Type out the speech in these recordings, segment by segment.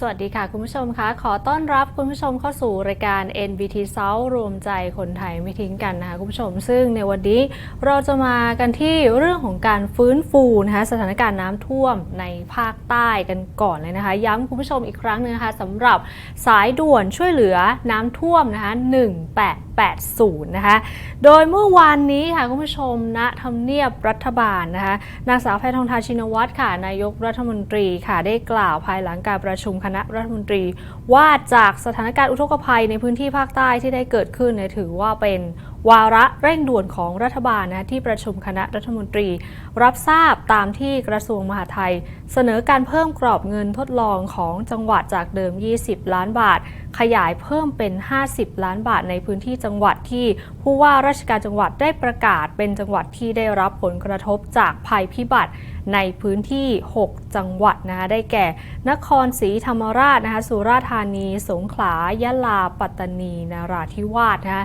สวัสดีค่ะ คุณผู้ชมคะขอต้อนรับคุณผู้ชมเข้าสู่รายการ NBT South รวมใจคนไทยไม่ทิ้งกันนะคะคุณผู้ชม ซึ่งในวันนี้เราจะมากันที่เรื่องของการฟื้นฟูนะคะสถานการณ์น้ำท่วมในภาคใต้กันก่อนเลยนะคะ ย้ำคุณผู้ชมอีกครั้งหนึงนะคะสำหรับสายด่วนช่วยเหลือน้ำท่วมนะคะ 80 นะคะ โดยเมื่อวานนี้ค่ะคุณผู้ชมณทำเนียบรัฐบาลนะคะ นางสาวแพทองทานชินวัตรค่ะ นายกรัฐมนตรีค่ะได้กล่าวภายหลังการประชุมคณะรัฐมนตรี ว่าจากสถานการณ์อุทกภัยในพื้นที่ภาคใต้ที่ได้เกิดขึ้นเนี่ยถือว่าเป็น วาระเร่งด่วนของรัฐบาลนะที่ประชุมคณะรัฐมนตรี รับทราบตามที่กระทรวงมหาดไทย เสนอการเพิ่มกรอบเงินทดลองของจังหวัดจากเดิม 20 ล้านบาท ขยายเพิ่มเป็น 50 ล้านบาทในพื้นที่จังหวัดที่ผู้ว่าราชการจังหวัดได้ประกาศเป็นจังหวัดที่ได้รับผลกระทบจากภัยพิบัติ ในพื้นที่ 6 จังหวัดนะคะได้แก่ นครศรีธรรมราชนะคะสุราษฎร์ธานี สงขลายะลา ปัตตานี นาราธิวาสนะคะ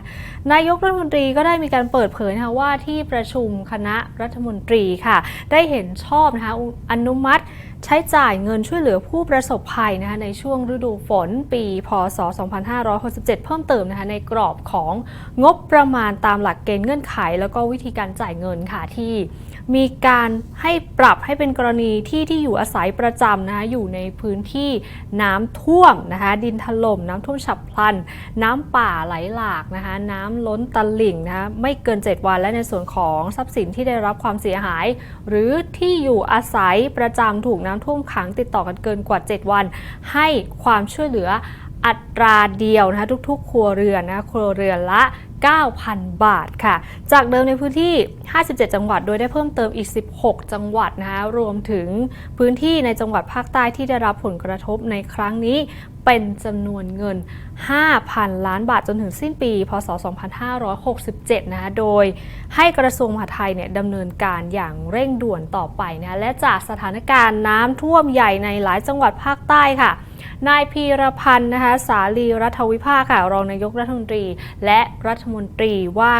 นายกรัฐมนตรีก็ได้มีการเปิดเผยนะคะว่าที่ประชุมคณะรัฐมนตรีค่ะ ได้เห็นชอบนะคะอนุมัติใช้จ่ายเงินช่วยเหลือผู้ประสบภัยนะคะในช่วงฤดูฝนปี พศ 2567 เพิ่มเติมนะคะในกรอบของงบประมาณตามหลักเกณฑ์เงื่อนไข แล้วก็วิธีการจ่ายเงินค่ะที่ มีการให้ปรับให้เป็นกรณีที่ที่อยู่อาศัยประจำนะคะอยู่ในพื้นที่น้ำท่วมนะคะดินถล่มน้ำท่วมฉับพลัน น้ำป่าไหลหลากนะคะน้ำล้นตลิ่งนะคะไม่เกิน 7 วันและในส่วนของทรัพย์สินที่ได้รับความเสียหาย หรือที่อยู่อาศัยประจำถูกน้ำท่วมขังติดต่อกันเกินกว่า 7 วัน ให้ความช่วยเหลือ อัตราเดียวนะคะทุกๆ ครัวเรือนนะครัวเรือนละ 9,000 บาทค่ะ จากเดิมในพื้นที่ 57 จังหวัด โดยได้เพิ่มเติมอีก 16 จังหวัดนะคะรวมถึงพื้นที่ในจังหวัดภาคใต้ที่ได้รับผลกระทบในครั้งนี้ เป็นจำนวนเงิน 5,000 ล้านบาทจนถึงสิ้นปี พศ 2567 นะคะ โดยให้กระทรวงมหาดไทยเนี่ยดำเนินการอย่างเร่งด่วนต่อไปนะ และจากสถานการณ์น้ำท่วมใหญ่ในหลายจังหวัดภาคใต้ค่ะนายพีรพันธ์นะคะสาลีรัฐวิภาคค่ะรองนายกรัฐมนตรี และรัฐมนตรีว่า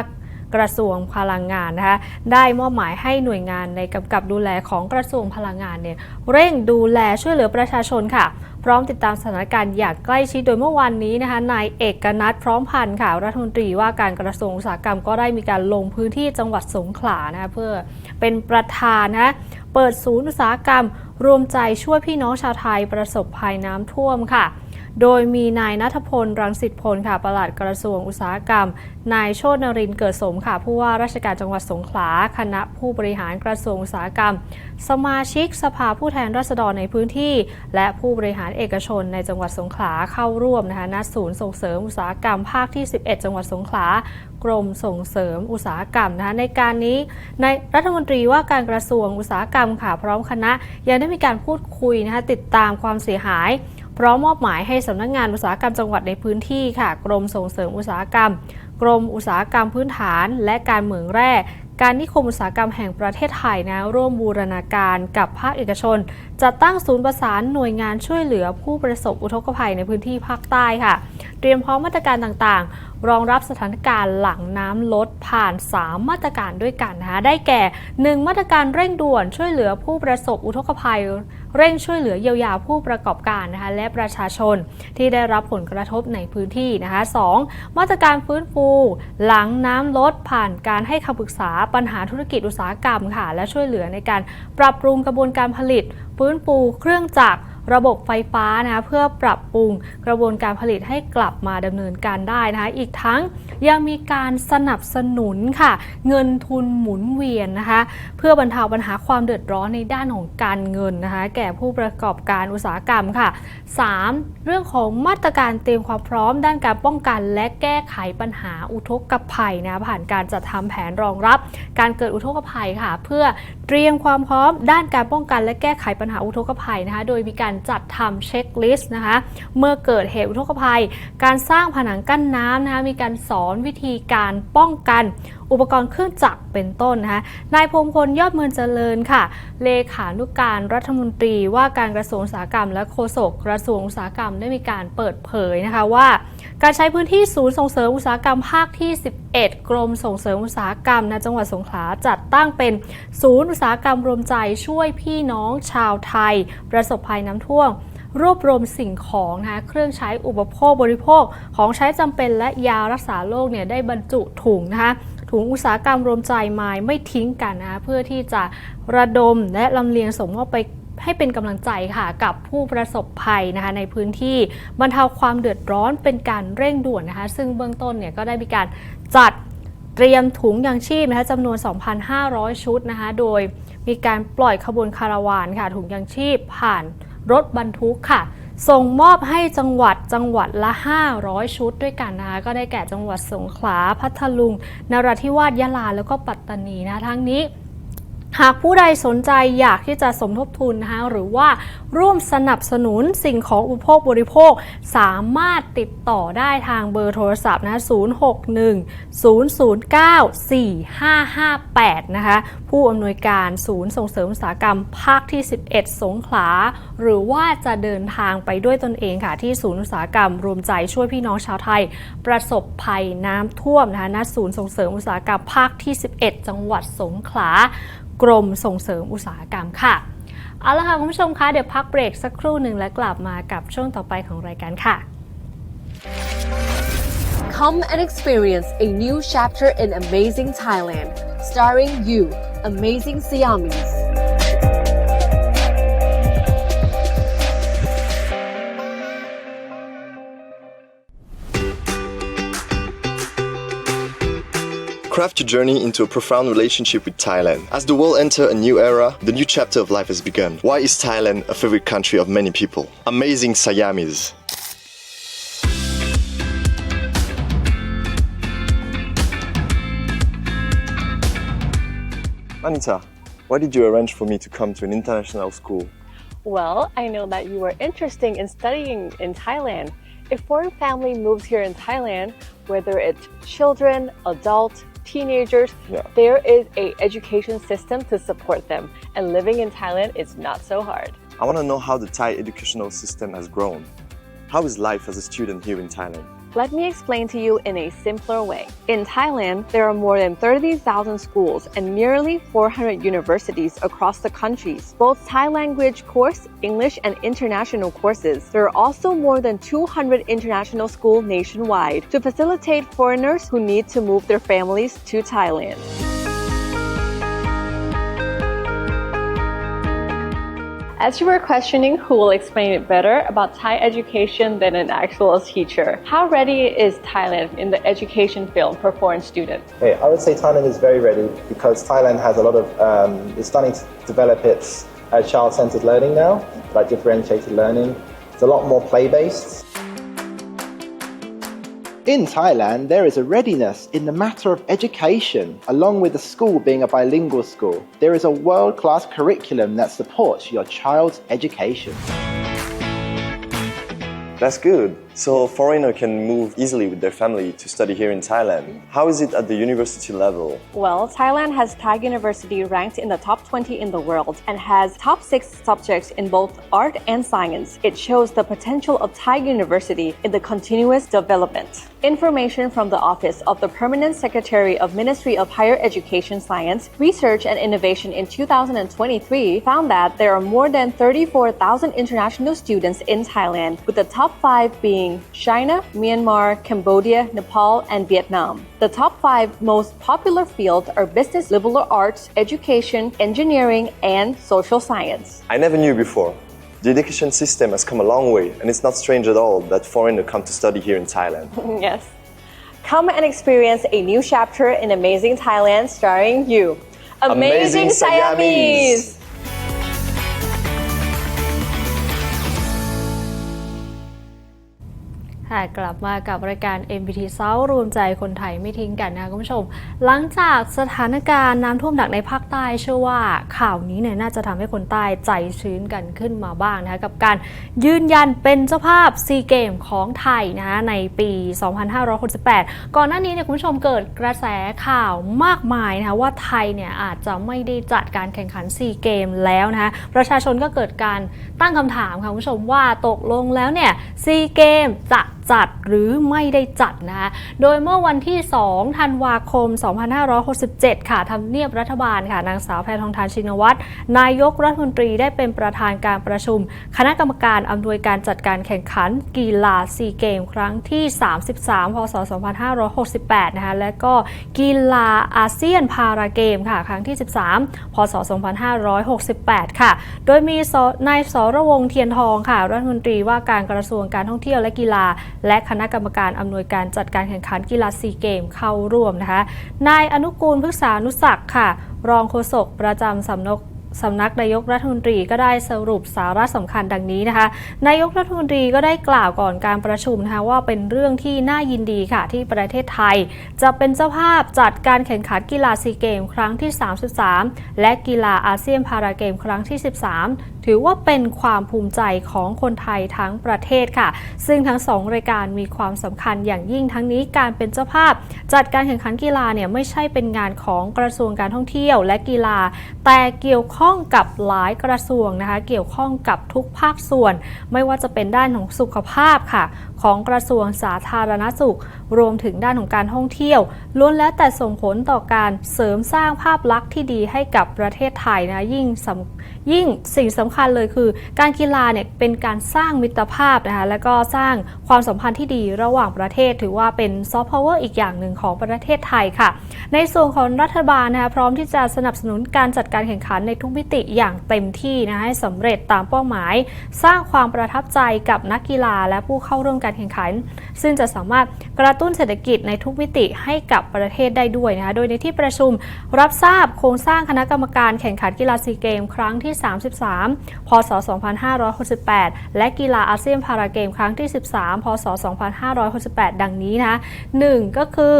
กระทรวงพลังงานนะคะได้มอบหมายให้หน่วยงานในกำกับดูแลของกระทรวงพลังงานเนี่ยเร่งดูแลช่วยเหลือประชาชนค่ะ พร้อมติดตามสถานการณ์อย่างใกล้ชิดโดยเมื่อวานนี้นะคะนายเอกนัทพร้อมพันธ์ค่ะรัฐมนตรีว่าการกระทรวงอุตสาหกรรมก็ได้มีการลงพื้นที่จังหวัดสงขลานะเพื่อเป็นประธานนะเปิดศูนย์อุตสาหกรรม รวมใจช่วยพี่น้องชาวไทยประสบภัยน้ำท่วมค่ะ โดยมีนายนัทพล รังสิตพลค่ะ ปลัดกระทรวงอุตสาหกรรม นายโชตนรินเกิดสมค่ะ ผู้ว่าราชการจังหวัดสงขลา คณะผู้บริหารกระทรวงอุตสาหกรรม สมาชิกสภาผู้แทนราษฎรในพื้นที่ และผู้บริหารเอกชนในจังหวัดสงขลาเข้าร่วมนะคะณศูนย์ส่งเสริมอุตสาหกรรมภาคที่ 11 จังหวัดสงขลากรมส่งเสริมอุตสาหกรรมนะคะในการนี้ในรัฐมนตรีว่าการกระทรวงอุตสาหกรรมค่ะพร้อมคณะยังได้มีการพูดคุยนะคะติดตามความเสียหาย ร้อมมอบหมายให้สำนักงงานอุตสาหกรรมจังหวัดในพื้นที่ค่ะ กรมส่งเสริมอุตสาหกรรม กรมอุตสาหกรรมพื้นฐาน และการเหมืองแร่การนิคมอุตสาหกรรมแห่งประเทศไทยนะร่วมบูรณาการกับภาคเอกชน จัดตั้งศูนย์ประสานหน่วยงานช่วยเหลือผู้ประสบอุทกภัยในพื้นที่ภาคใต้ค่ะ เตรียมพร้อมมาตรการต่างๆ รองรับสถานการณ์หลังน้ำลดผ่าน 3 มาตรการด้วยกันนะคะได้แก่ 1 มาตรการเร่งด่วนช่วยเหลือผู้ประสบอุทกภัย เร่งช่วยเหลือเยียวยาผู้ประกอบการนะคะและประชาชนที่ได้รับผลกระทบในพื้นที่นะคะ 2. มาตรการฟื้นฟู หลังน้ำลดผ่านการให้คำปรึกษาปัญหาธุรกิจอุตสาหกรรมค่ะ และช่วยเหลือในการปรับปรุงกระบวนการผลิต ฟื้นฟูเครื่องจักร ระบบไฟฟ้านะคะเพื่อปรับปรุงกระบวนการผลิตให้กลับมาดำเนินการได้นะคะ อีกทั้งยังมีการสนับสนุนค่ะ เงินทุนหมุนเวียนนะคะ เพื่อบรรเทาปัญหาความเดือดร้อนในด้านของการเงินนะคะ แก่ผู้ประกอบการอุตสาหกรรมค่ะ 3. เรื่องของมาตรการเตรียมความพร้อมด้านการป้องกัน และแก้ไขปัญหาอุทกภัยนะผ่านการจัดทำแผนรองรับ การเกิดอุทกภัยค่ะ เพื่อเตรียมความพร้อมด้านการป้องกัน และแก้ไขปัญหาอุทกภัยนะคะ โดยมีการจัดทำเช็คลิสต์นะคะ เมื่อเกิดเหตุอุทกภัย การสร้างผนังกั้นน้ำนะคะ มีการสอนวิธีการป้องกัน อุปกรณ์เครื่องจักรเป็นต้นนะคะนายพงพลยอดเมืองเจริญค่ะ เลขานุการรัฐมนตรีว่าการกระทรวงอุตสาหกรรม และโฆษกกระทรวงอุตสาหกรรมได้มีการเปิดเผยนะคะว่า การใช้พื้นที่ศูนย์ส่งเสริมอุตสาหกรรมภาคที่ 11 กรมส่งเสริมอุตสาหกรรมในจังหวัดสงขลาจัดตั้งเป็นศูนย์อุตสาหกรรมรวมใจช่วยพี่น้องชาวไทย ประสบภัยน้ำท่วมรวบรวมสิ่งของนะคะเครื่องใช้อุปโภคบริโภคของใช้จำเป็นและยารักษาโรคเนี่ยได้บรรจุถุงนะคะ ถุงอุตสาหกรรมรวมใจไม้ไม่ทิ้งกันนะเพื่อที่จะระดมและลำเลียงส่งมอบไปให้เป็นกำลังใจค่ะกับผู้ประสบภัยนะคะในพื้นที่บรรเทาความเดือดร้อนเป็นการเร่งด่วนนะคะ ซึ่งเบื้องต้นเนี่ยก็ได้มีการจัดเตรียมถุงยางชีพนะคะจำนวน 2,500 ชุดนะคะ โดยมีการปล่อยขบวนคาราวานค่ะถุงยางชีพผ่านรถบรรทุกค่ะ ส่งมอบให้จังหวัดจังหวัดละ 500 ชุดด้วยกันนะคะก็ได้แก่จังหวัดสงขลาพัทลุงนราธิวาสยะลาแล้วก็ปัตตานีนะทั้งนี้ หากผู้ใดสนใจอยากที่จะสมทบทุนนะคะหรือว่าร่วมสนับสนุนสิ่งของอุปโภคบริโภค สามารถติดต่อได้ทางเบอร์โทรศัพท์นะ 061 009 4558 นะคะ ผู้อำนวยการศูนย์ส่งเสริมอุตสาหกรรมภาคที่ 11 สงขลา หรือว่าจะเดินทางไปด้วยตนเองค่ะ ที่ศูนย์อุตสาหกรรมรวมใจช่วยพี่น้องชาวไทย ประสบภัยน้ำท่วมนะคะณศูนย์ส่งเสริมอุตสาหกรรมภาคที่ 11 จังหวัดสงขลา กรมส่งเสริมอุตสาหกรรมค่ะ เอาละค่ะคุณผู้ชมคะเดี๋ยวพักเบรกสักครู่หนึ่งและกลับมากับช่วงต่อไปของรายการค่ะ Come and experience a new chapter in amazing Thailand, starring you, amazing Siamese Craft your journey into a profound relationship with Thailand. As the world enter a new era, the new chapter of life has begun. Why is Thailand a favorite country of many people? Amazing Siamese. Anita, why did you arrange for me to come to an international school? Well, I know that you were interested in studying in Thailand. If foreign family moves here in Thailand, whether it's children, adults, teenagers, Yeah. there is a education system to support them. And living in Thailand is not so hard. I want to know how the Thai educational system has grown. How is life as a student here in Thailand? Let me explain to you in a simpler way. In Thailand, there are more than 30,000 schools and nearly 400 universities across the countries, both Thai language course, English, and international courses. There are also more than 200 international schools nationwide to facilitate foreigners who need to move their families to Thailand. As you were questioning who will explain it better about Thai education than an actual teacher, how ready is Thailand in the education field for foreign students? Okay, I would say Thailand is very ready because Thailand has a lot of, um, is starting to develop its uh, child-centered learning now, like differentiated learning. It's a lot more play-based. In Thailand, there is a readiness in the matter of education, along with the school being a bilingual school. There is a world-class curriculum that supports your child's education. That's good. So foreigner can move easily with their family to study here in Thailand. How is it at the university level? Well, Thailand has Thai University ranked in the top 20 in the world and has top 6 subjects in both art and science. It shows the potential of Thai University in the continuous development. Information from the Office of the Permanent Secretary of Ministry of Higher Education Science, Research and Innovation in 2023 found that there are more than 34,000 international students in Thailand, with the top 5 being China, Myanmar, Cambodia, Nepal, and Vietnam. The top 5 most popular fields are business, liberal arts, education, engineering, and social science. I never knew before. The education system has come a long way, and it's not strange at all that foreigners come to study here in Thailand. yes. Come and experience a new chapter in Amazing Thailand starring you. Amazing Siamese. ค่ะกลับมากับรายการ MBT เซารวมใจคนไทยไม่ทิ้งกันนะคะคุณผู้ชม หลังจากสถานการณ์น้ำท่วมหนักในภาคใต้เชื่อว่าข่าวนี้เนี่ยน่าจะทำให้คนใต้ใจชื้นกันขึ้นมาบ้างนะคะกับการยืนยันเป็นเจ้าภาพซีเกมของไทยนะคะในปี 2568 ก่อนหน้านี้เนี่ยคุณผู้ชมเกิดกระแสข่าวมากมายนะคะว่าไทยเนี่ยอาจจะไม่ได้จัดการแข่งขันซีเกมแล้วนะคะประชาชนก็เกิดการตั้งคำถามค่ะคุณผู้ชมว่าตกลงแล้วเนี่ยซีเกมจะจัดหรือไม่ได้จัดนะคะโดยเมื่อวันที่ 2 ธันวาคม 2567 ค่ะทำเนียบรัฐบาลค่ะ นางสาวแพทองทานชินวัตร นายกรัฐมนตรีได้เป็นประธานการประชุม คณะกรรมการอำนวยการจัดการแข่งขันกีฬาซีเกม ครั้งที่ 33 พศ 2568 นะคะ และก็กีฬาอาเซียนพาราเกมค่ะ ครั้งที่ 13 พศ 2568 ค่ะ โดยมีนายสรวงเทียนทองค่ะ รัฐมนตรีว่าการกระทรวงการท่องเที่ยวและกีฬาและคณะกรรมการอำนวยการจัดการแข่งขันกีฬาซีเกมเข้าร่วมนะคะ นายอนุกูลพฤกษานุศักดิ์ค่ะ รองโฆษกประจำสำนักสำนักนายกรัฐมนตรีก็ได้สรุปสาระสำคัญดังนี้นะคะ นายกรัฐมนตรีก็ได้กล่าวก่อนการประชุมนะคะว่าเป็นเรื่องที่น่ายินดีค่ะที่ประเทศไทย จะเป็นเจ้าภาพจัดการแข่งขันกีฬาซีเกม ครั้งที่ 33 และกีฬาอาเซียนพาราเกม ครั้งที่ 13 ถือว่าเป็นความภูมิใจของคนไทยทั้งประเทศค่ะ ซึ่งทั้งสองรายการมีความสำคัญอย่างยิ่งทั้งนี้การเป็นเจ้าภาพ จัดการแข่งขันกีฬาเนี่ยไม่ใช่เป็นงานของกระทรวงการท่องเที่ยวและกีฬา แต่เกี่ยวข้องกับหลายกระทรวงนะคะ เกี่ยวข้องกับทุกภาคส่วน ไม่ว่าจะเป็นด้านของสุขภาพค่ะ ของกระทรวงสาธารณสุข รวมถึงด้านของการท่องเที่ยวล้วนแล้วแต่ส่งผลต่อการเสริมสร้างภาพลักษณ์ที่ดีให้กับประเทศไทยนะยิ่งสำยิ่งสิ่งสำคัญเลยคือ การกีฬาเนี่ยเป็นการสร้างมิตรภาพนะคะและก็สร้างความสัมพันธ์ที่ดีระหว่างประเทศ ถือว่าเป็นซอฟต์พาวเวอร์อีกอย่างหนึ่งของประเทศไทยค่ะ ในส่วนของรัฐบาลนะคะพร้อมที่จะสนับสนุนการจัดการแข่งขันในทุกมิติอย่างเต็มที่นะให้สำเร็จตามเป้าหมาย สร้างความประทับใจกับนักกีฬาและผู้เข้าร่วมการแข่งขัน ซึ่งจะสามารถกระตุ้นเศรษฐกิจในทุกมิติให้กับประเทศได้ด้วยนะคะโดยในที่ประชุมรับทราบโครงสร้างคณะกรรมการแข่งขันกีฬาซีเกม ครั้งที่ 33พศ 2568 และกีฬาอาเซียนพาราเกมครั้งที่ 13 พศ 2568 ดังนี้นะคะ1ก็คือ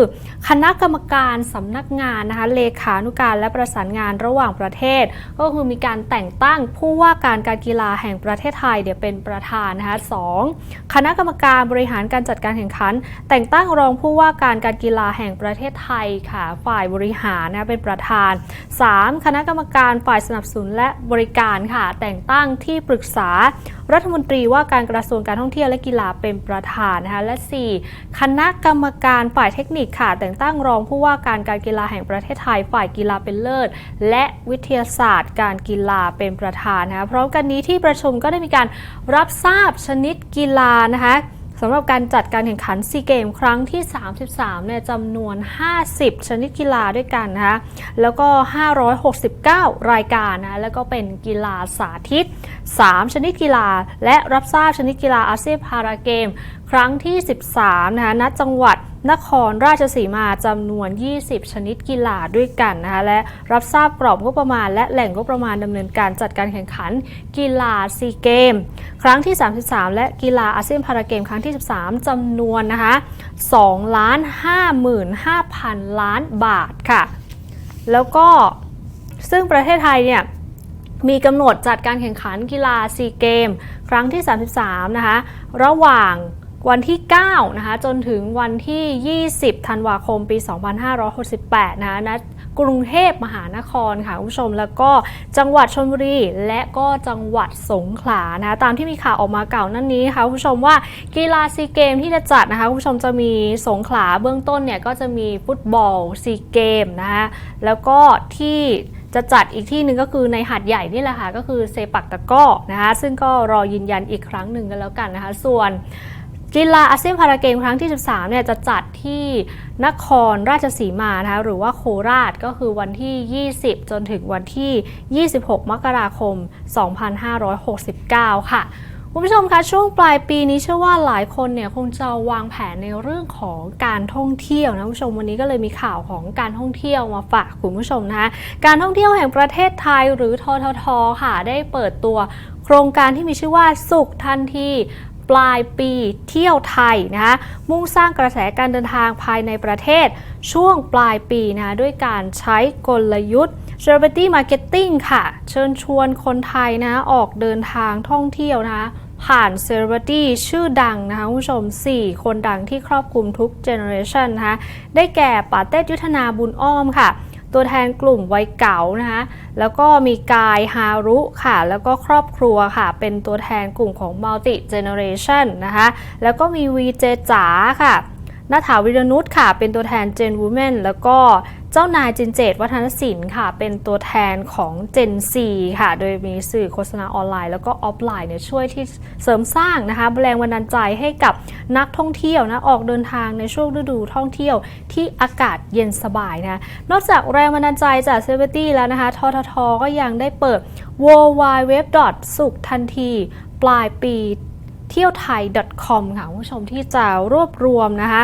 คณะกรรมการสำนักงานนะคะเลขานุการและประสานงานระหว่างประเทศ ก็คือมีการแต่งตั้งผู้ว่าการการกีฬาแห่งประเทศไทยเดี๋ยวเป็นประธานนะคะสองคณะกรรมการบริหารการจัดการแข่งขัน แต่งตั้งรองผู้ว่าการการกีฬาแห่งประเทศไทยค่ะ ฝ่ายบริหารนะคะเป็นประธาน 3. คณะกรรมการฝ่ายสนับสนุนและบริการค่ะแต่แต่งตั้งที่ปรึกษารัฐมนตรีว่าการกระทรวงการท่องเที่ยวและกีฬาเป็นประธานนะคะและ 4. คณะกรรมการฝ่ายเทคนิคค่ะ แต่งตั้งรองผู้ว่าการการกีฬาแห่งประเทศไทยฝ่ายกีฬาเป็นเลิศ และวิทยาศาสตร์ การกีฬาเป็นประธานนะคะพร้อมกันนี้ที่ประชุมก็ได้มีการรับทราบชนิดกีฬานะคะ สำหรับการจัดการแข่งขันซีเกมครั้งที่ 33เนี่ยจำนวน 50 ชนิดกีฬาด้วยกันนะคะแล้วก็ 569 รายการนะแล้วก็เป็นกีฬาสาธิต 3 ชนิดกีฬา และรับทราบชนิดกีฬาอาเซียนพาราเกม ครั้งที่ 13 นะคะณจังหวัดนครราชสีมาจำนวน 20 ชนิดกีฬาด้วยกันนะคะและรับทราบกรอบงบประมาณ และแหล่งงบประมาณดำเนินการจัดการแข่งขันกีฬาซีเกม ครั้งที่ 33 และกีฬาอาเซียนพาราเกม ครั้งที่ 13จำนวนนะคะ2ล้าน55,000 ล้านบาทค่ะ แล้วก็ซึ่งประเทศไทยเนี่ยมีกำหนดจัดการแข่งขันกีฬาซีเกม ครั้งที่ 33 นะคะระหว่าง วันที่ 9 นะคะ จนถึงวันที่ 20 ธันวาคม ปี 2568 นะคะณกรุงเทพมหานครค่ะคุณผู้ชม แล้วก็จังหวัดชลบุรี และก็จังหวัดสงขลานะตามที่มีข่าวออกมาเก่านั่นนี้ค่ะคุณผู้ชมว่ากีฬาซีเกมที่จะจัดนะคะคุณผู้ชมจะมีสงขลาเบื้องต้นเนี่ยก็จะมีฟุตบอลซีเกมนะคะแล้วก็ที่จะจัดอีกที่หนึ่งก็คือในหาดใหญ่นี่แหละค่ะก็คือเซปักตะก้อนะคะซึ่งก็รอยืนยันอีกครั้งหนึ่งกันแล้วกันนะคะส่วน กีฬาอาเซียนพาราเกมครั้งที่ 13 เนี่ยจะจัดที่นครราชสีมานะคะหรือว่าโคราชก็คือวันที่ 20 จนถึงวันที่ 26 มกราคม 2569 ค่ะคุณผู้ชมคะช่วงปลายปีนี้เชื่อว่าหลายคนเนี่ยคงจะวางแผนในเรื่องของการท่องเที่ยวนะคุณผู้ชมวันนี้ก็เลยมีข่าวของการท่องเที่ยวมาฝากคุณผู้ชมนะคะการท่องเที่ยวแห่งประเทศไทยหรือทททค่ะ ได้เปิดตัวโครงการที่มีชื่อว่าสุขทันที ปลายปีเที่ยวไทยนะคะมุ่งสร้างกระแสการเดินทางภายในประเทศ ช่วงปลายปีนะคะด้วยการใช้กลยุทธ์ Celebrity Marketing ค่ะ เชิญชวนคนไทยนะออกเดินทางท่องเที่ยวนะคะผ่านเซเลบริตี้ชื่อดังนะคะคุณผู้ชม 4 คนดังที่ครอบคลุมทุกเจเนอเรชันนะคะได้แก่ปาเต้ยุทธนาบุญอ้อมค่ะ ตัวแทนกลุ่มวัยเก่านะคะแล้วก็มีกายฮารุค่ะ แล้วก็ครอบครัวค่ะ เป็นตัวแทนกลุ่มของมัลติเจเนเรชันนะคะแล้วก็มีวีเจจ๋าค่ะนาถาวิรนุชค่ะ เป็นตัวแทนเจนวูแมนแล้วก็เจ้านายจินเจตวัฒนศิลป์ค่ะ เป็นตัวแทนของ Gen C ค่ะ โดยมีสื่อโฆษณาออนไลน์ แล้วก็ออฟไลน์เนี่ยช่วยที่เสริมสร้างนะคะแรงบันดาลใจให้กับนักท่องเที่ยวนะออกเดินทางในช่วงฤดูท่องเที่ยวที่อากาศเย็นสบายนะนอกจากแรงบันดาลใจจากเซเลบริตี้แล้วนะคะทททก็ยังได้เปิด w w w สุขทันที ปลายปีเที่ยวไทย .com ค่ะคุณผู้ชมที่จะรวบรวมนะคะ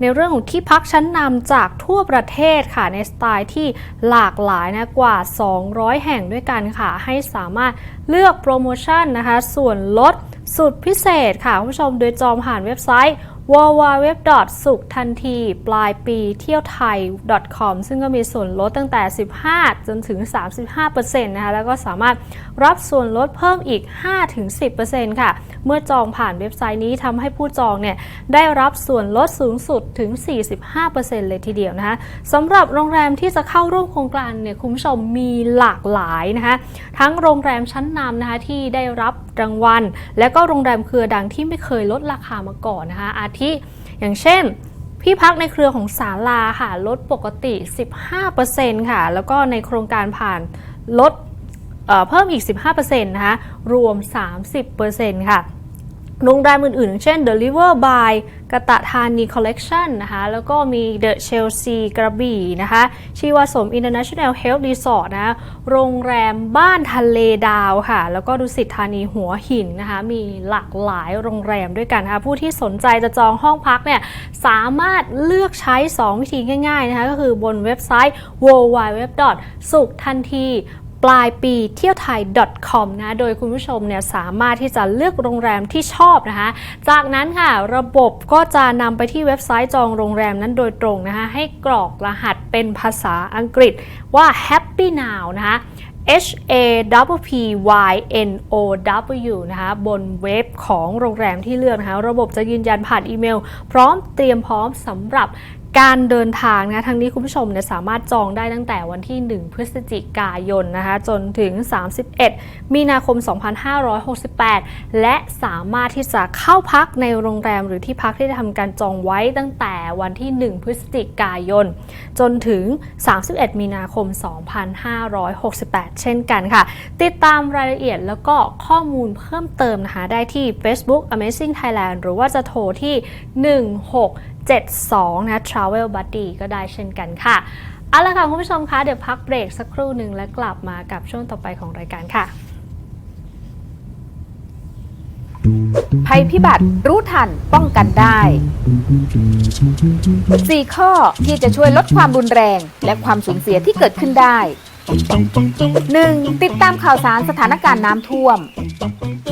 ในเรื่องของที่พักชั้นนำจากทั่วประเทศค่ะในสไตล์ที่หลากหลายนะกว่า 200 แห่งด้วยกันค่ะ ให้สามารถเลือกโปรโมชั่นนะคะ ส่วนลดสุดพิเศษค่ะคุณผู้ชมโดยจองผ่านเว็บไซต์ w w w สุขทันที ปลายปีเที่ยวไทย .com ซึ่งก็มีส่วนลดตั้งแต่ 15 จนถึง 35%นะคะแล้วก็สามารถรับส่วนลดเพิ่มอีก 5-10%ค่ะ เมื่อจองผ่านเว็บไซต์นี้ทำให้ผู้จองเนี่ยได้รับส่วนลดสูงสุดถึง 45%เลยทีเดียวนะคะสำหรับโรงแรมที่จะเข้าร่วมโครงการเนี่ยคุณผู้ชมมีหลากหลายนะคะทั้งโรงแรมชั้นนำนะคะที่ได้รับรางวัล และก็โรงแรมเครือดังที่ไม่เคยลดราคามาก่อนนะคะอาทอย่างเช่นพี่พักในเครือของศาลาค่ะลดปกติ 15%ค่ะ แล้วก็ในโครงการผ่านลดเเพิ่มอีก 15%นะคะ รวม 30%ค่ะ โรงแรมอื่นๆอย่างเช่น The River by กะตะธานี Collection นะคะ แล้วก็มี The Chelsea กระบี่นะคะชีวสม International Health Resort นะโรงแรมบ้านทะเลดาวค่ะ แล้วก็ดุสิตธานีหัวหินนะคะ มีหลากหลายโรงแรมด้วยกันนะคะผู้ที่สนใจจะจองห้องพักเนี่ยสามารถเลือกใช้ 2 วิธีง่ายๆนะคะก็คือบนเว็บไซต์ www. สุขทันที ปลายปีเที่ยวไทย .com นะ โดยคุณผู้ชมเนี่ยสามารถที่จะเลือกโรงแรมที่ชอบนะคะ จากนั้นค่ะระบบก็จะนำไปที่เว็บไซต์จองโรงแรมนั้นโดยตรงนะคะ ให้กรอกรหัสเป็นภาษาอังกฤษว่า Happy Now นะคะ H A W P Y N O W นะคะบนเว็บของโรงแรมที่เลือกนะคะ ระบบจะยืนยันผ่านอีเมล พร้อมเตรียมพร้อมสำหรับ การเดินทางนะทั้งนี้คุณผู้ชมเนี่ยสามารถจองได้ตั้งแต่วันที่ 1 พฤศจิกายนนะคะจนถึง 31 มีนาคม 2568 และสามารถที่จะเข้าพักในโรงแรมหรือที่พักที่ได้ทำการจองไว้ตั้งแต่วันที่ 1 พฤศจิกายน จนถึง 31 มีนาคม 2568 เช่นกันค่ะ ติดตามรายละเอียดแล้วก็ข้อมูลเพิ่มเติมนะคะได้ที่ Facebook Amazing Thailand หรือว่าจะโทรที่ 16 72 นะ Travel Buddy ก็ได้เช่นกันค่ะ เอาละค่ะ คุณผู้ชมคะ เดี๋ยวพักเบรกสักครู่หนึ่งและกลับมากับช่วงต่อไปของรายการค่ะ ภัยพิบัติรู้ทันป้องกันได้ 4 ข้อที่จะช่วยลดความรุนแรง และความสูญเสียที่เกิดขึ้นได้ 1. ติดตามข่าวสารสถานการณ์น้ำท่วม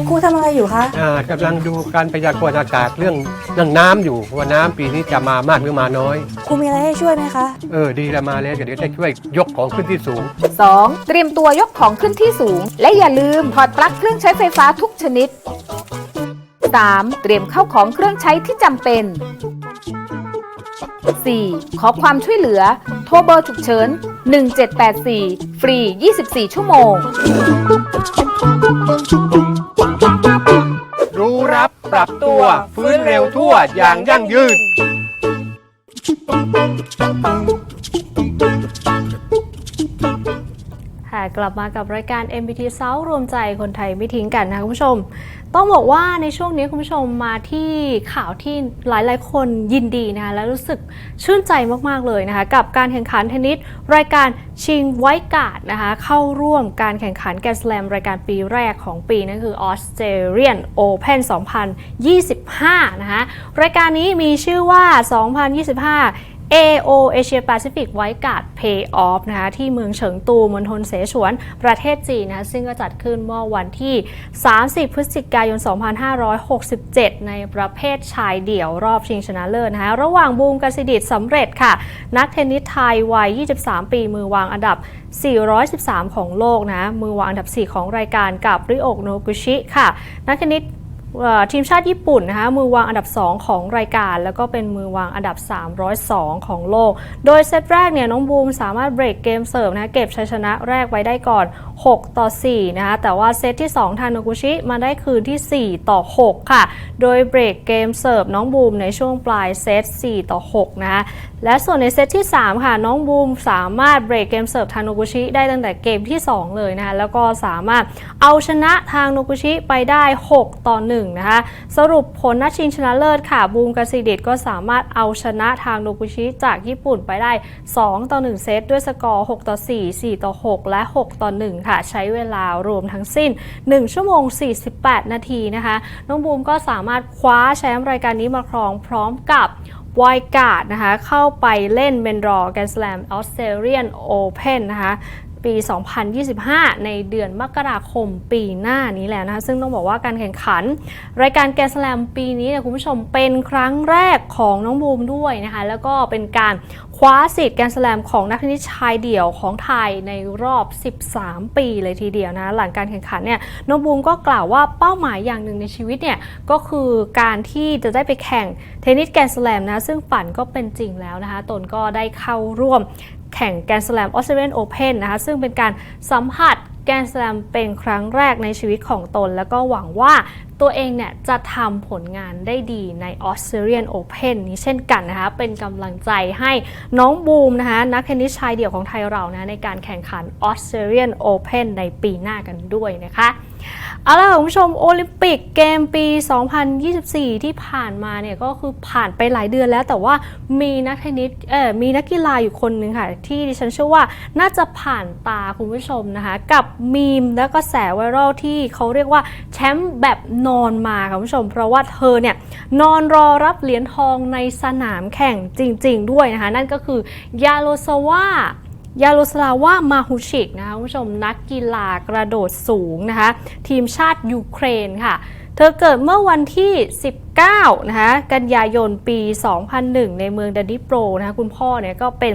ครูทำอะไรอยู่คะ อ่ากำลังดูการพยากรณ์อากาศเรื่องเรื่องน้ำอยู่ว่าน้ำปีนี้จะมามากหรือมาน้อย ครูมีอะไรให้ช่วยไหมคะ เออดีละมาแล้วเดี๋ยวจะช่วยยกของขึ้นที่สูง 2. เตรียมตัวยกของขึ้นที่สูง และอย่าลืมถอดปลั๊กเครื่องใช้ไฟฟ้าทุกชนิด 3. เตรียมเข้าของเครื่องใช้ที่จำเป็น 4. ขอความช่วยเหลือ โทรเบอร์ฉุกเฉิน 1784 ฟรี 24 ชั่วโมง รู้รับปรับตัวฟื้นเร็วทั่วอย่างยั่งยืน ค่ะกลับมากับรายการ MBT South รวมใจคนไทยไม่ทิ้งกันนะคะคุณผู้ชม ต้องบอกว่าในช่วงนี้คุณผู้ชมมาที่ข่าวที่หลายๆ คนยินดีนะคะและรู้สึกชื่นใจมากๆเลยนะคะ กับการแข่งขันเทนนิสรายการชิงไวการ์ดนะคะ เข้าร่วมการแข่งขันแกรนด์สแลมรายการปีแรกของปีนั่นคือ Australian Open 2025 นะคะรายการนี้มีชื่อว่า 2025 AO Asia Pacific White Guard Pay Off นะคะที่เมืองเฉิงตูมณฑลเสฉวน ประเทศจีนนะคะซึ่งก็จัดขึ้นเมื่อวันที่ 30 พฤศจิกายน 2567 ในประเภทชายเดี่ยวรอบชิงชนะเลิศนะคะระหว่างบูมกสิดิตสำเร็จค่ะ นักเทนนิสไทยวัย 23 ปีมือวางอันดับ 413 ของโลกนะมือวางอันดับ 4 ของรายการกับริโอกโนกุชิค่ะ นักเทนนิส ทีมชาติญี่ปุ่นนะคะมือวางอันดับ 2 ของรายการ แล้วก็เป็นมือวางอันดับ 302 ของโลก โดยเซตแรกเนี่ยน้องบูมสามารถเบรกเกมเสิร์ฟนะะเก็บชัยชนะแรกไว้ได้ก่อน 6 ต่อ 4 นะคะ แต่ว่าเซตที่ 2 ทางโนกุชิมาได้คืนที่ 4 ต่อ 6 ค่ะ โดยเบรกเกมเสิร์ฟน้องบูมในช่วงปลายเซต 4 ต่อ 6 นะคะ และส่วนในเซตที่ 3 ค่ะ น้องบูมสามารถเบรกเกมเสิร์ฟทางโนกุชิได้ตั้งแต่เกมที่ 2 เลยนะคะ แล้วก็สามารถเอาชนะทางโนกุชิไปได้ 6 ต่อ 1 นะคะ สรุปผลนัดชิงชนะเลิศค่ะ บูมกสิเดตก็สามารถเอาชนะทางโนกุชิจากญี่ปุ่นไปได้ 2 ต่อ 1 เซตด้วยสกอร์ 6 ต่อ 4 4 ต่อ 6 และ 6 ต่อ 1ค่ะใช้เวลารวมทั้งสิ้น 1 ชั่วโมง 48 นาทีนะคะ น้องบูมก็สามารถคว้าแชมป์รายการนี้มาครองพร้อมกับไวกาดนะคะ เข้าไปเล่นเมนรอแกนสแลมออสเตรเลียนโอเพนนะคะ ปี 2025 ในเดือนมกราคมปีหน้านี้แล้วนะคะ ซึ่งต้องบอกว่าการแข่งขัน รายการแกสแลมปีนี้เนี่ยคุณผู้ชมเป็นครั้งแรกของน้องบูมด้วยนะคะ แล้วก็เป็นการคว้าสิทธิ์แกนสแลมของนักเทนนิสชายเดี่ยวของไทยในรอบ 13 ปีเลยทีเดียวนะ หลังการแข่งขันเนี่ยน้องบูมก็กล่าวว่าเป้าหมายอย่างหนึ่งในชีวิตเนี่ยก็คือการที่จะได้ไปแข่งเทนนิสแกนสแลมนะ ซึ่งฝันก็เป็นจริงแล้วนะคะ ตนก็ได้เข้าร่วม แข่งแกนสแลมออสเตรเลียนโอเพนนะคะซึ่งเป็นการสัมผัสแกนสแลมเป็นครั้งแรกในชีวิตของตน แล้วก็หวังว่าตัวเองเนี่ยจะทำผลงานได้ดีในออสเตรเลียนโอเพนนี้เช่นกันนะคะเป็นกำลังใจให้น้องบูมนะคะนักเทนนิสชายเดี่ยวของไทยเรานะในการแข่งขันออสเตรเลียนโอเพนในปีหน้ากันด้วยนะคะ เอาล่ะคุณผู้ชมโอลิมปิกเกมปี 2024 ที่ผ่านมาเนี่ยก็คือผ่านไปหลายเดือนแล้ว แต่ว่ามีนักเทนนิสเออมีนักกีฬาอยู่คนหนึ่งค่ะ ที่ดิฉันเชื่อว่าน่าจะผ่านตาคุณผู้ชมนะคะ กับมีมและก็แสไวรัลที่เขาเรียกว่าแชมป์แบบนอนมาค่ะคุณผู้ชม เพราะว่าเธอเนี่ยนอนรอรับเหรียญทองในสนามแข่งจริง ๆ ด้วยนะคะ นั่นก็คือยาโลซาวา ยาโรสลาวามาฮูชิกนะคะคุณผู้ชมนักกีฬากระโดดสูงนะคะ ทีมชาติยูเครนค่ะ เธอเกิดเมื่อวันที่ 9 นะคะกันยายนปี 2001 ในเมืองดานิโปรนะคะคุณพ่อเนี่ยก็เป็น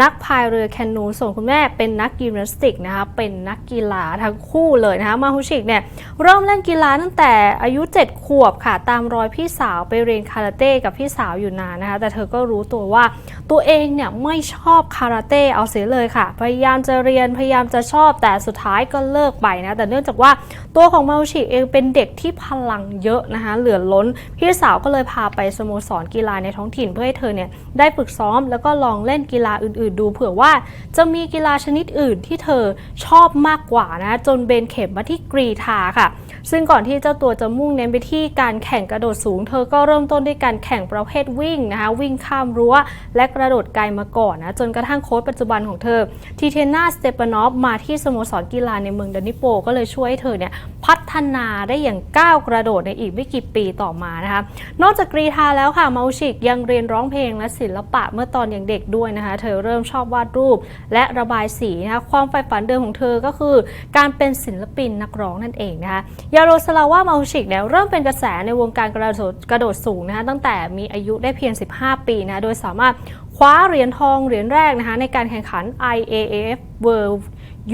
นักพายเรือแคนูส่วนคุณแม่เป็นนักยิมนาสติกนะคะเป็นนักกีฬาทั้งคู่เลยนะคะมาฮูชิกเนี่ยเริ่มเล่นกีฬาตั้งแต่อายุ 7 ขวบค่ะ ตามรอยพี่สาวไปเรียนคาราเต้กับพี่สาวอยู่นานนะคะแต่เธอก็รู้ตัวว่าตัวเองเนี่ยไม่ชอบคาราเต้เอาเสียเลยค่ะ พยายามจะเรียนพยายามจะชอบแต่สุดท้ายก็เลิกไปนะแต่เนื่องจากว่าตัวของมาฮูชิกเองเป็นเด็กที่พลังเยอะนะคะเหลือล้นพี่สาวก็เลยพาไปสโมสรกีฬาในท้องถิ่นเพื่อให้เธอเนี่ยได้ฝึกซ้อมแล้วก็ลองเล่นกีฬาอื่น ๆ ดู เผื่อว่าจะมีกีฬาชนิดอื่นที่เธอชอบมากกว่านะจนเบนเข็มมาที่กรีธาค่ะ ซึ่งก่อนที่เจ้าตัวจะมุ่งเน้นไปที่การแข่งกระโดดสูง เธอก็เริ่มต้นด้วยการแข่งประเภทวิ่งนะคะวิ่งข้ามรั้ว และกระโดดไกลมาก่อนนะจนกระทั่งโค้ชปัจจุบันของเธอทีเทนาสเตปานอฟมาที่สโมสรกีฬาในเมืองดานิโปก็เลยช่วยให้เธอเนี่ย พัฒนาได้อย่างก้าวกระโดดในอีกไม่กี่ปีต่อมานะคะ นอกจากกรีธาแล้วค่ะมาชิกยังเรียนร้องเพลงและศิลปะเมื่อตอนยังเด็กด้วยนะคะ เธอเริ่มชอบวาดรูปและระบายสีนะคะความใฝ่ฝันเดิมของเธอก็คือ การเป็นศิลปินนักร้องนั่นเองนะคะยาโรสลาว่ามาชิกเนี่ยเริ่มเป็นกระแสในวงการกระโดดกระโดดสูงนะคะตั้งแต่มีอายุได้เพียง 15 ปีนะโดยสามารถคว้าเหรียญทองเหรียญแรกนะคะในการแข่งขัน IAAF World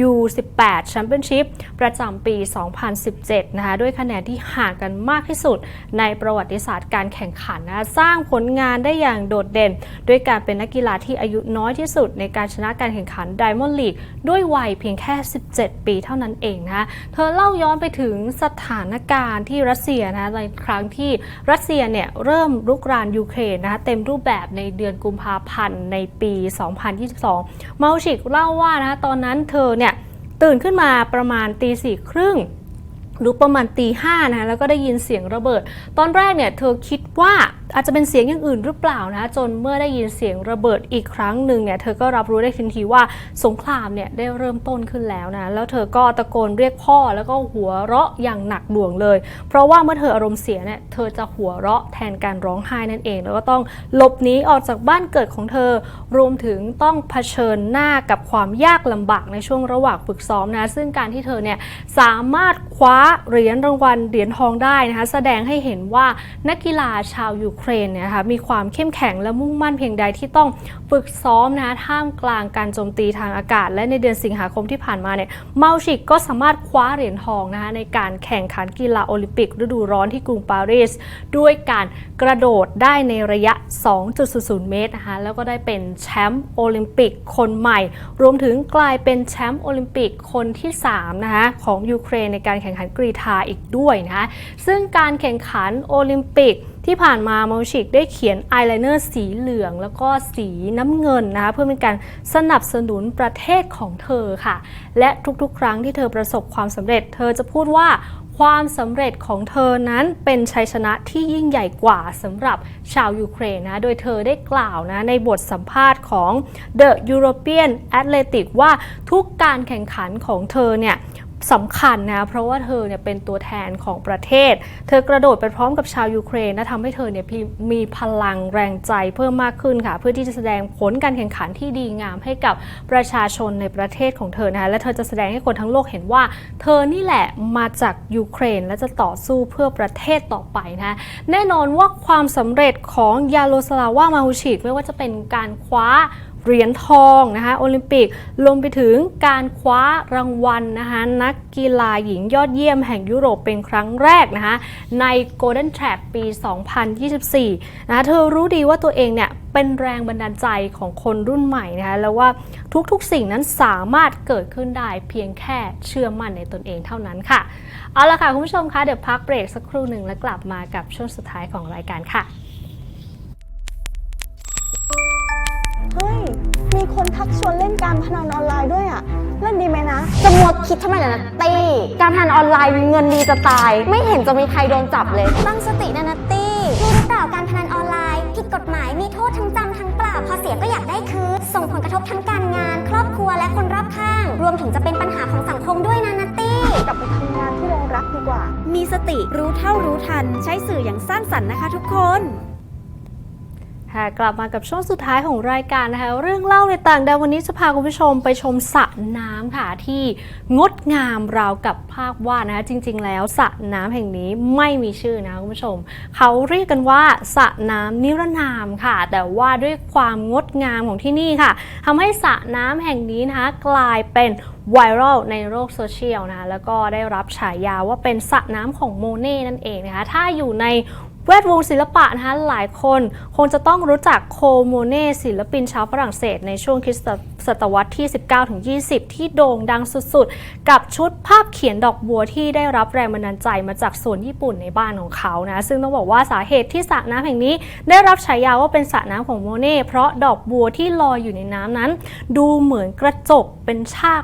U18 Championship ประจำปี 2017 นะคะ ด้วยคะแนนที่ห่างกันมากที่สุด ในประวัติศาสตร์การแข่งขันนะสร้างผลงานได้อย่างโดดเด่น ด้วยการเป็นนักกีฬาที่อายุน้อยที่สุด ในการชนะการแข่งขัน Diamond League ด้วยวัยเพียงแค่ 17 ปีเท่านั้นเองนะคะ เธอเล่าย้อนไปถึงสถานการณ์ที่รัสเซียนะในครั้งที่รัสเซียเนี่ยเริ่มรุกรานยูเครนนะคะเต็มรูปแบบในเดือนกุมภาพันธ์ในปี 2022มาชิกเล่าว่านะตอนนั้นเธอเนี่ยตื่นขึ้นมาประมาณตีสี่ครึ่งหรือประมาณตีห้านะคะแล้วก็ได้ยินเสียงระเบิด ตอนแรกเนี่ยเธอคิดว่า อาจจะเป็นเสียงอย่างอื่นหรือเปล่านะจนเมื่อได้ยินเสียงระเบิดอีกครั้งหนึ่งเนี่ยเธอก็รับรู้ได้ทันทีว่าสงครามเนี่ยได้เริ่มต้นขึ้นแล้วนะแล้วเธอก็ตะโกนเรียกพ่อแล้วก็หัวเราะอย่างหนักหน่วงเลย เพราะว่าเมื่อเธออารมณ์เสียเนี่ยเธอจะหัวเราะแทนการร้องไห้นั่นเอง แล้วก็ต้องหลบหนีออกจากบ้านเกิดของเธอ รวมถึงต้องเผชิญหน้ากับความยากลำบากในช่วงระหว่างฝึกซ้อมนะซึ่งการที่เธอเนี่ยสามารถคว้าเหรียญรางวัลเหรียญทองได้นะคะแสดงให้เห็นว่านักกีฬาชาวยูเคเครนเนี่ยนะคะมีความเข้มแข็งและมุ่งมั่นเพียงใดที่ต้องฝึกซ้อมนะคะท่ามกลางการโจมตีทางอากาศ และในเดือนสิงหาคมที่ผ่านมาเนี่ยเมาชิกก็สามารถคว้าเหรียญทองนะคะในการแข่งขันกีฬาโอลิมปิกฤดูร้อนที่กรุงปารีสด้วยการกระโดดได้ในระยะ 2.00 เมตรนะคะแล้วก็ได้เป็นแชมป์โอลิมปิกคนใหม่ รวมถึงกลายเป็นแชมป์โอลิมปิกคนที่3นะคะของยูเครนในการแข่งขันกรีฑาอีกด้วยนะคะซึ่งการแข่งขันโอลิมปิก ที่ผ่านมามาชิกได้เขียนอายไลเนอร์สีเหลืองแล้วก็สีน้ำเงินนะคะเพื่อเป็นการสนับสนุนประเทศของเธอค่ะ และทุกๆ ครั้งที่เธอประสบความสำเร็จ เธอจะพูดว่าความสำเร็จของเธอนั้นเป็นชัยชนะที่ยิ่งใหญ่กว่าสำหรับชาวยูเครนนะ โดยเธอได้กล่าวนะในบทสัมภาษณ์ของ The European Athletic ว่าทุกการแข่งขันของเธอเนี่ย สำคัญนะเพราะว่าเธอเนี่ยเป็นตัวแทนของประเทศ เธอกระโดดไปพร้อมกับชาวยูเครนและทำให้เธอเนี่ยมีพลังแรงใจเพิ่มมากขึ้นค่ะ เพื่อที่จะแสดงผลการแข่งขันที่ดีงามให้กับประชาชนในประเทศของเธอนะคะและเธอจะแสดงให้คนทั้งโลกเห็นว่า เธอนี่แหละมาจากยูเครนและจะต่อสู้เพื่อประเทศต่อไปนะคะแน่นอนว่าความสำเร็จของยาโลสลาว่ามาฮูชิกไม่ว่าจะเป็นการคว้า เหรียญทองนะคะโอลิมปิกรวมไปถึงการคว้ารางวัลนะคะนักกีฬาหญิงยอดเยี่ยมแห่งยุโรปเป็นครั้งแรกนะคะใน Golden Track ปี 2024นะคะเธอรู้ดีว่าตัวเองเนี่ยเป็นแรงบันดาลใจของคนรุ่นใหม่นะคะแล้วว่าทุกๆสิ่งนั้นสามารถเกิดขึ้นได้เพียงแค่เชื่อมั่นในตนเองเท่านั้นค่ะ เอาละค่ะ คุณผู้ชมคะเดี๋ยวพักเบรกสักครู่หนึ่งแล้วกลับมากับช่วงสุดท้ายของรายการค่ะ เฮ้ย มีคนทักชวนเล่นการพนันออนไลน์ด้วยอะเล่นดีไหมนะ จะมัวคิดทำไมล่ะนัตตี้ การพนันออนไลน์เงินดีจะตาย ไม่เห็นจะมีใครโดนจับเลย ตั้งสตินะนัตตี้รู้หรือเปล่าการพนันออนไลน์ ผิดกฎหมายมีโทษทั้งจำทั้งปรับพอเสียก็อยากได้คืนส่งผลกระทบทั้งการงาน ครอบครัวและคนรอบข้าง รวมถึงจะเป็นปัญหาของสังคมด้วยนะนัตตี้ กลับไปทำงานที่โรงรักดีกว่า มีสติรู้เท่ารู้ทัน ใช้สื่ออย่างสร้างสรรค์นะคะทุกคน ค่ะกลับมากับช่วงสุดท้ายของรายการนะคะเรื่องเล่าในต่างแดาววันนี้จะพาคุณผู้ชมไปชมสระน้ำค่ะที่งดงามราวกับภาพวาดนะคะจริง ๆ แล้วสระน้ำแห่งนี้ไม่มีชื่อนะคุณผู้ชม เขาเรียกกันว่าสระน้ำนิรนามค่ะ แต่ว่าด้วยความงดงามของที่นี่ค่ะทำให้สระน้ำแห่งนี้นะคะกลายเป็นไวรัลในโลกโซเชียลนะแล้วก็ได้รับฉายาว่าเป็นสระน้ำของโมเน่นั่นเองนะคะถ้าอยู่ใน แวดวงศิลปะนะคะหลายคนคงจะต้องรู้จักโคโมเน่ศิลปินชาวฝรั่งเศส ในช่วงคริสตศตวรรษที่ 19-20 ที่โด่งดังสุดๆ กับชุดภาพเขียนดอกบัวที่ได้รับแรงบันดาลใจมาจากสวนญี่ปุ่นในบ้านของเขานะซึ่งต้องบอกว่าสาเหตุที่สระน้ำแห่งนี้ ได้รับฉายาว่าเป็นสระน้ำของโมเน่เพราะดอกบัวที่ลอยอยู่ในน้ำนั้น ดูเหมือนกระจกเป็นฉาก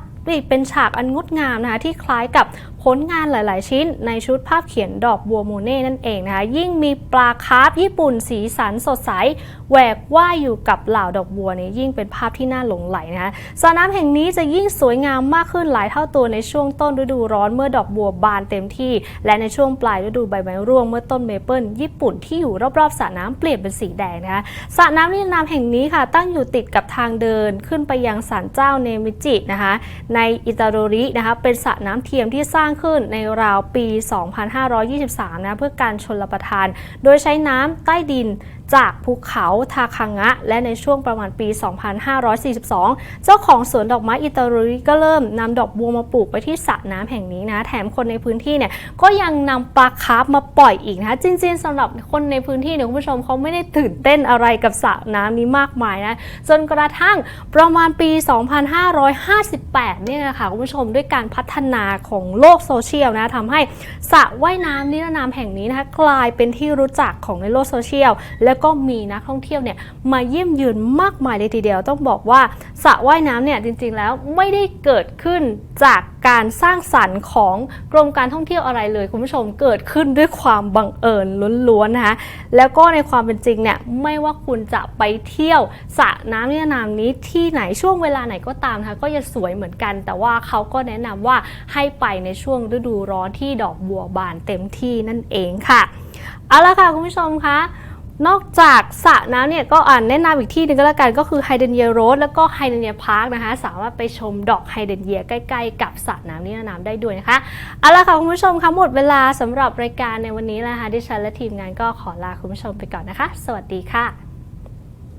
เป็นฉากอันงดงามนะคะที่คล้ายกับ ผลงานหลาย ๆ ชิ้นในชุดภาพเขียนดอกบัวโมเน่นั่นเองนะคะ ยิ่งมีปลาคาร์ฟญี่ปุ่นสีสันสดใสแหวกว่ายอยู่กับเหล่าดอกบัวนี่ยยิ่งเป็นภาพที่น่าหลงไหลนะคะสระน้ำแห่งนี้จะยิ่งสวยงามมากขึ้นหลายเท่าตัวในช่วงต้นฤดูร้อนเมื่อดอกบัวบานเต็มที่ และในช่วงปลายฤดูใบไม้ร่วงเมื่อต้นเมเปิลญี่ปุ่นที่อยู่รอบ ๆสระน้ำเปลี่ยนเป็นสีแดงนะคะสระน้ำนิรนามแห่งนี้ค่ะ ตั้งอยู่ติดกับทางเดินขึ้นไปยังศาลเจ้าเนมิจินะคะในอิตาโดรินะคะเป็นสระน้ำเทียมที่สร้างขึ้นในราวปี 2523 นะเพื่อการชนรับประทาน โดยใช้น้ำใต้ดิน จากภูเขาทาคังะ และในช่วงประมาณปี 2542 เจ้าของสวนดอกไม้อิตาลีก็เริ่มนำดอกบัวมาปลูกไปที่สระน้ำแห่งนี้นะ แถมคนในพื้นที่เนี่ยก็ยังนำปลาคาร์ฟมาปล่อยอีกนะจริงๆสำหรับคนในพื้นที่เนี่ยคุณผู้ชมเขาไม่ได้ตื่นเต้นอะไรกับสระน้ำนี้มากมายนะจนกระทั่งประมาณปี 2558 เนี่ยนะคะคุณผู้ชมด้วยการพัฒนาของโลกโซเชียลนะทำให้สระว่ายน้ำนิรนามแห่งนี้นะคะกลายเป็นที่รู้จักของในโลกโซเชียลแล้วก็มีนักท่องเที่ยวเนี่ยมาเยี่ยมเยือนมากมายเลยทีเดียว ต้องบอกว่าสระว่ายน้ำเนี่ยจริงๆแล้วไม่ได้เกิดขึ้นจากการสร้างสรรค์ของกรมการท่องเที่ยวอะไรเลย คุณผู้ชมเกิดขึ้นด้วยความบังเอิญล้วนๆนะคะแล้วก็ในความเป็นจริงเนี่ยไม่ว่าคุณจะไปเที่ยวสระน้ำเนิรนามนี้ที่ไหนช่วงเวลาไหนก็ตามนะคะก็จะสวยเหมือนกัน แต่ว่าเขาก็แนะนำว่าให้ไปในช่วงฤดูร้อนที่ดอกบัวบานเต็มที่นั่นเองค่ะ เอาละค่ะคุณผู้ชมคะ นอกจากสระน้ำเนี่ยก็อ่านแนะนำอีกที่หนึงก็แล้วกันก็คือไฮเดนเยียโรดแล้วก็ไฮเดนเยียพาร์คนะคะ สามารถไปชมดอกไฮเดนเยียใกล้ ๆ กับสระน้ำนี่น้ำได้ด้วยนะคะเอาละค่ะคุณผู้ชมคะหมดเวลาสำหรับรายการในวันนี้แล้วนะคะดิฉันและทีมงานก็ขอลาคุณผู้ชมไปก่อนนะคะ สวัสดีค่ะ